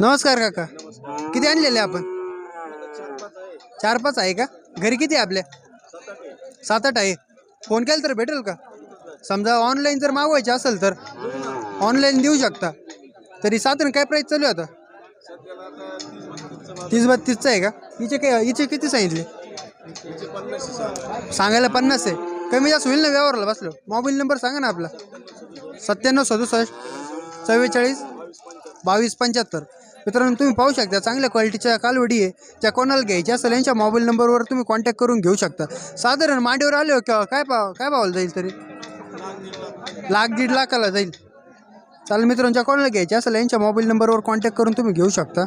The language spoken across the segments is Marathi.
नमस्कार काका. किती आणलेले आपण? चार पाच आहे का? घरी किती आहे आपल्या सात आठ आहे. फोन केला तर भेटेल का? समजा ऑनलाईन जर मागवायचे असेल तर ऑनलाईन देऊ शकता. तरी साधारण काय प्राईस चालू आहे आता? तीस बत्तीसचं आहे का? हिचे काय हिचे किती सांगितले? सांगायला पन्नास आहे. कमी जास्त होईल ना व्यवहारला बसलो? मोबाईल नंबर सांगा ना आपला. सत्त्याण्णव सदुसष्ट चव्वेचाळीस बावीस पंच्याहत्तर. मित्रांनो तुम्ही पाहू शकता चांगल्या क्वालिटीच्या कालवडी आहे. त्या कोणाला घ्यायच्या असेल यांच्या मोबाईल नंबरवर तुम्ही कॉन्टॅक्ट करून घेऊ शकता. साधारण मांडीवर आले हो काय पाव काय पावाला जाईल तरी? लाख दीड लाखाला जाईल. चालेल मित्रांनो ज्या कोणाला घ्यायची असेल यांच्या मोबाईल नंबरवर कॉन्टॅक्ट करून तुम्ही घेऊ शकता.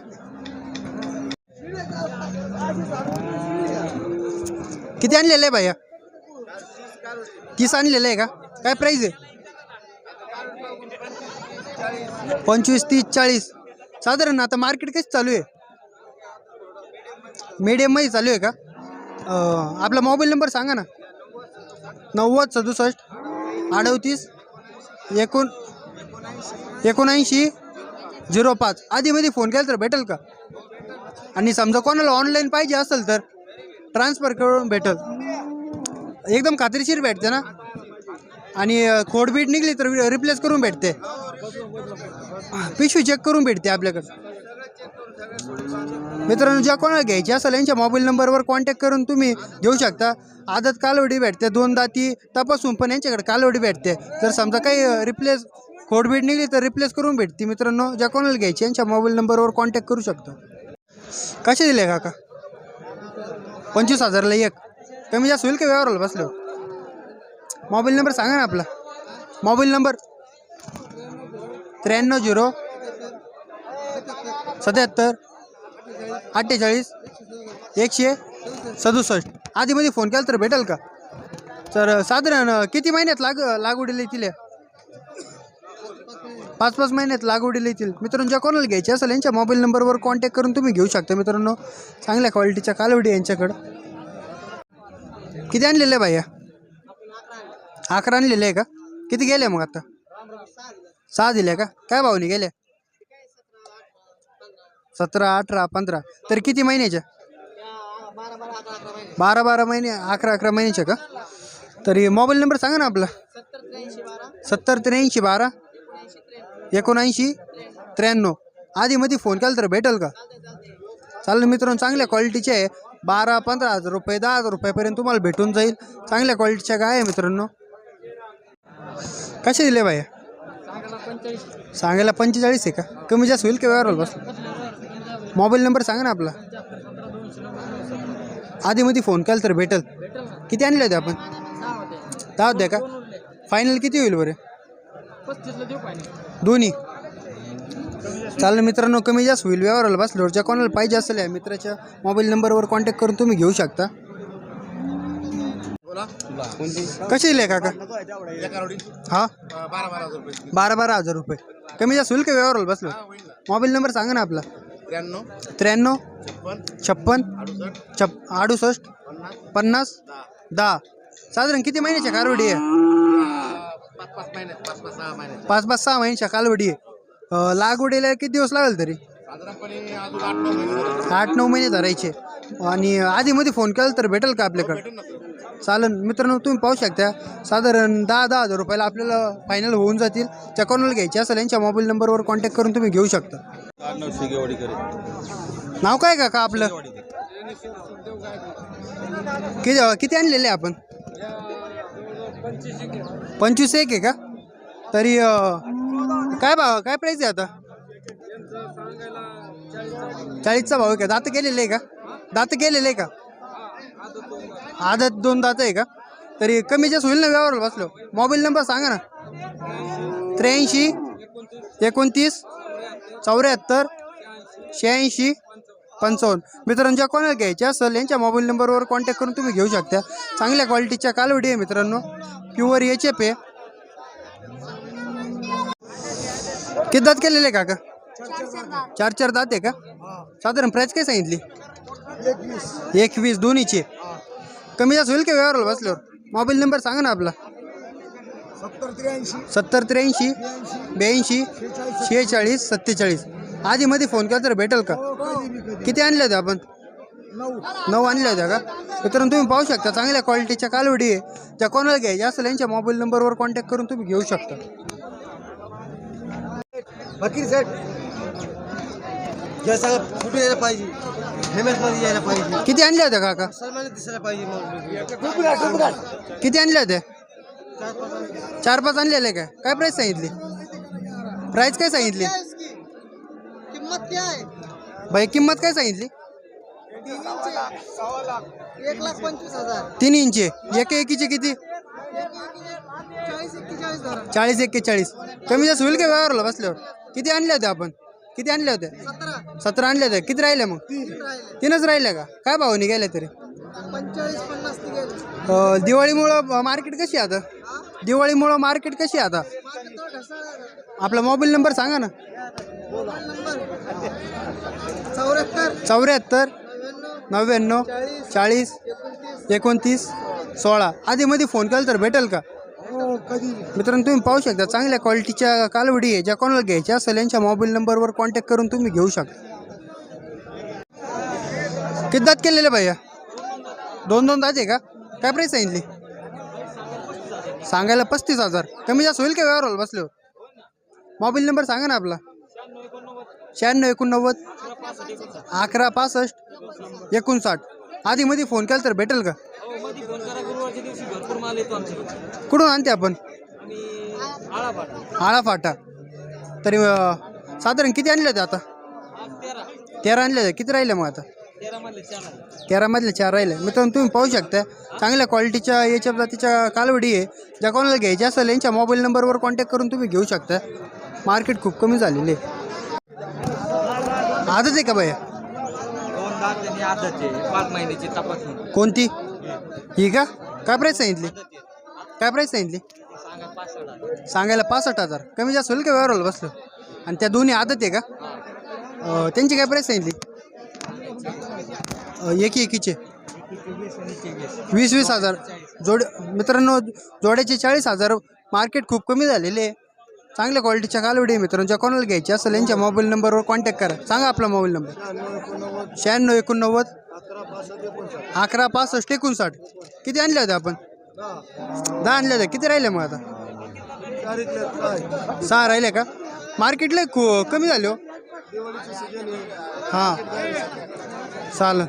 किती आणलेलं आहे भैया? तीस आणलेलं आहे का? काय प्राईज आहे? पंचवीस तीस चाळीस. साधारण आता मार्केट कशी चालू आहे? मीडियममध्ये चालू आहे का? आपला मोबाईल नंबर सांगा ना. नव्वद सदुसष्ट अडतीस एकोण एकोणऐंशी झिरो पाच. आधीमध्ये फोन केला तर भेटेल का? आणि समजा कोणाला ऑनलाईन पाहिजे असेल तर ट्रान्सफर करून भेटेल. एकदम खात्रीशीर भेटते ना? आणि अ, खोडबीट निघली तर रिप्लेस करून भेटते. पिशवी चेक करून भेटते आपल्याकडे. मित्रांनो ज्या कोणाला घ्यायची असेल यांच्या मोबाईल नंबरवर कॉन्टॅक्ट करून तुम्ही घेऊ शकता. आदत कालवडी भेटते दोन दाती तपासून पण यांच्याकडे कालवडी भेटते. जर समजा काही रिप्लेस खोडबीट निघली तर रिप्लेस करून भेटते. मित्रांनो ज्या कोणाला घ्यायची यांच्या मोबाईल नंबरवर कॉन्टॅक्ट करू शकता. कसे दिले काका? पंचवीस हजारला एक. कमी जास्त होईल का व्यवहाराला बसलो मोबाईल नंबर सांगा ना आपला. Mobile number. त्र्याण्णव झिरो. सत्याहत्तर. अठ्ठेचाळीस. एकशे सदुसष्ट. आधीमध्ये फोन केला तर भेटेल का? तर साधारण किती महिन्यात लाग लागवडीला येतील पाच पाच महिन्यात लागवडीला येतील. मित्रांनो ज्या कोणाला घ्यायचे असेल यांच्या मोबाईल नंबरवर कॉन्टॅक्ट करून तुम्ही घेऊ शकता. मित्रांनो चांगल्या क्वालिटीच्या कालवडी आहे यांच्याकडं. किती आणलेलं आहे भाया अकरा आणलेले आहे का? किती गेले मग आता? सहा दिले का? काय भावनी गेल्या सतरा अठरा पंधरा. तर किती महिन्याच्या बारा बारा महिने अकरा अकरा महिन्याच्या का? तरी मोबाईल नंबर सांगा ना आपला. सत्तर त्र्याऐंशी बारा. एकोणऐंशी त्र्याण्णव. आधीमध्ये फोन केला तर भेटेल का? चालेल मित्रांनो चांगल्या क्वालिटीचे आहे. बारा पंधरा हजार रुपये दहा हजार रुपयापर्यंत तुम्हाला भेटून जाईल. चांगल्या क्वालिटीच्या गाय आहे मित्रांनो. कसे दिले बाया सांगायला पंचेचाळीस आहे का? कमी जास्त होईल का व्यवहार बस? मोबाईल नंबर सांगा ना आपला. आधीमध्ये फोन केला तर भेटेल. किती आणले होते आपण? दहा होते का? फायनल किती होईल बरं? दोन्ही. चालेल मित्रांनो कमी जास्त होईल व्यवहाराला बस. लोडच्या कोणाला पाहिजे असेल या मित्राच्या मोबाईल नंबरवर कॉन्टॅक्ट करून तुम्ही घेऊ शकता. कसे दिले काका? हा? बारा बारा हजार रुपये. कमी जास्त होईल का व्यवहाराला बसलो? मोबाईल नंबर सांगा ना आपला. त्र्याण्णव. त्र्याण्णव. छप्पन. छप अडुसष्ट. पन्नास. दहा. साधारण किती महिन्याच्या कालवडी आहे? पाच पाच महिन्यात पाच पाच सहा महिन्याच्या कालवडी आहे. लागवडीला किती दिवस लागेल तरी? आठ नऊ महिने धरायचे. आणि आधीमध्ये फोन केला तर भेटेल का आपल्याकडे? सर. चालेल मित्रांनो तुम्ही पाहू शकता साधारण दहा दहा हजार रुपयाला आपल्याला फायनल होऊन जातील. त्या कोणाला घ्यायचे असेल यांच्या मोबाईल नंबरवर कॉन्टॅक्ट करून तुम्ही घेऊ शकता. नाव काय का का आपलं? किती किती आणलेले आपण? पंचवीस एक आहे का? तरी काय भाव काय प्राईस आहे आता? चाळीसचा भाव आहे का? दात केलेले आहे का? दात केलेले आहे का? आदत दोन दात आहे का? तरी कमी जास्त होईल ना व्यवहार बसलो. मोबाईल नंबर सांगा ना. त्र्याऐंशी एकोणतीस चौऱ्याहत्तर शहाऐंशी पंचावन्न. मित्रांनो ज्या कोणाला घ्यायचे असेल यांच्या मोबाईल नंबरवर कॉन्टॅक्ट करून तुम्ही घेऊ शकता. चांगल्या क्वालिटीच्या कालवडी आहे मित्रांनो. प्युअर एच एफ आहे. किती दात केलेले आहे काका? चार चार दात आहे का? साधारण प्राईस काय सांगितली? एकवीस. दोन्हीचे. कमी जास्त होईल का व्यवहाराला बसल्यावर? मोबाईल नंबर सांगा ना आपला. सत्तर त्र्याऐंशी. सत्तर त्र्याऐंशी ब्याऐंशी शेहेचाळीस सत्तेचाळीस. आधीमध्ये फोन केला तर भेटेल का? किती आणल्या होत्या आपण? नऊ. आणल्या होत्या का? मित्रांनो तुम्ही पाहू शकता चांगल्या क्वालिटीच्या कालवडी आहे. ज्या कोणाला घ्यायच्या असेल यांच्या मोबाईल नंबरवर कॉन्टॅक्ट करून तुम्ही घेऊ शकता. फकीर सेट जसा कुठे यायला पाहिजे? फेमसमध्ये यायला पाहिजे. किती आणल्या होत्या काका? सलमान दिसायला पाहिजे किती आणल्या होत्या? चार पाच आणलेल्या काय काय प्राईस सांगितली? प्राईस काय सांगितली? किंमत काय बाई किंमत काय सांगितली? एक लाख पंचवीस हजार तीन इंची. एक एकीचे किती? चाळीस एक्केचाळीस धरा. चाळीस एक्केचाळीस. कमी जास्त होईल का व्यवहारला बसल्यावर? किती आणल्या होत्या आपण? किती आणल्या होत्या सतरा. आणल्या होत्या किती राहिल्या मग? तीन राहिले. तीनच राहिल्या का? काय भावाने गेल्या तरी? अं, दिवाळीमुळं मार्केट कशी आहे आता? दिवाळीमुळं मार्केट कशी आहे आता? आपला मोबाईल नंबर सांगा ना. चौऱ्याहत्तर. चौऱ्याहत्तर नव्याण्णव. चाळीस. एकोणतीस सोळा. आधीमध्ये फोन केला तर भेटेल का? मित्रांनो तुम्ही पाहू शकता चांगल्या क्वालिटीच्या कालवडी आहे ज्या कोणाला घ्यायच्या असेल यांच्या मोबाईल नंबरवर कॉन्टॅक्ट करून तुम्ही घेऊ शकता. किती दात केलेले भैया? दोन दोन दात आहे का? काय प्राईस सांगितली सांगायला पस्तीस हजार. कमी जास्त होईल का व्यवहार बसल्यावर? मोबाईल नंबर सांगा ना आपला. शहाण्णव एकोणनव्वद अकरा पासष्ट एकोणसाठ. आधी मध्ये फोन केला तर भेटेल का? कुठून आणते आपण? आळा फाटा तरी अं, साधारण किती आणले होते आता? तेरा. आणले होते. किती राहिले मग आता? तेरामधले चार राहिले. मित्रांनो तुम्ही पाहू शकता चांगल्या क्वालिटीच्या याच्या जातीच्या कालवडी आहे. ज्या कोणाला घ्यायच्या असेल यांच्या मोबाईल नंबरवर कॉन्टॅक्ट करून तुम्ही घेऊ शकता. मार्केट खूप कमी झालेले आहे. आजच आहे का भैया दोन दात त्यांनी आदतचे. पाच महिन्याची तपासणी. कोणती? ही का? काय प्राईस सांगितली? काय प्राईस सांगितली? सांगायला पासष्ट हजार. कमी जास्त होईल का व्यवहाराला बसलो? आणि त्या दोन्ही आदत आहे का? अं, त्यांची काय प्राईस सांगितली? अं, एकी एकीचे. वीस वीस हजार. जोड मित्रांनो जोड्याचे चाळीस हजार. मार्केट खूप कमी झालेले आहे. चांगल्या क्वालिटीच्या कालवडी आहे मित्रांनो. ज्या कोणाला घ्यायची असेल यांच्या मोबाईल नंबरवर कॉन्टॅक्ट करा. सांगा आपला मोबाईल नंबर. शहाण्णव एकोणनव्वद अकरा पासष्ट एकोणसाठ. किती आणल्या होत्या आपण? दहा आणल्या होत्या. किती राहिल्या मग आता? सहा राहिले का? मार्केटला खू कमी झाले हो. हां. चालेल.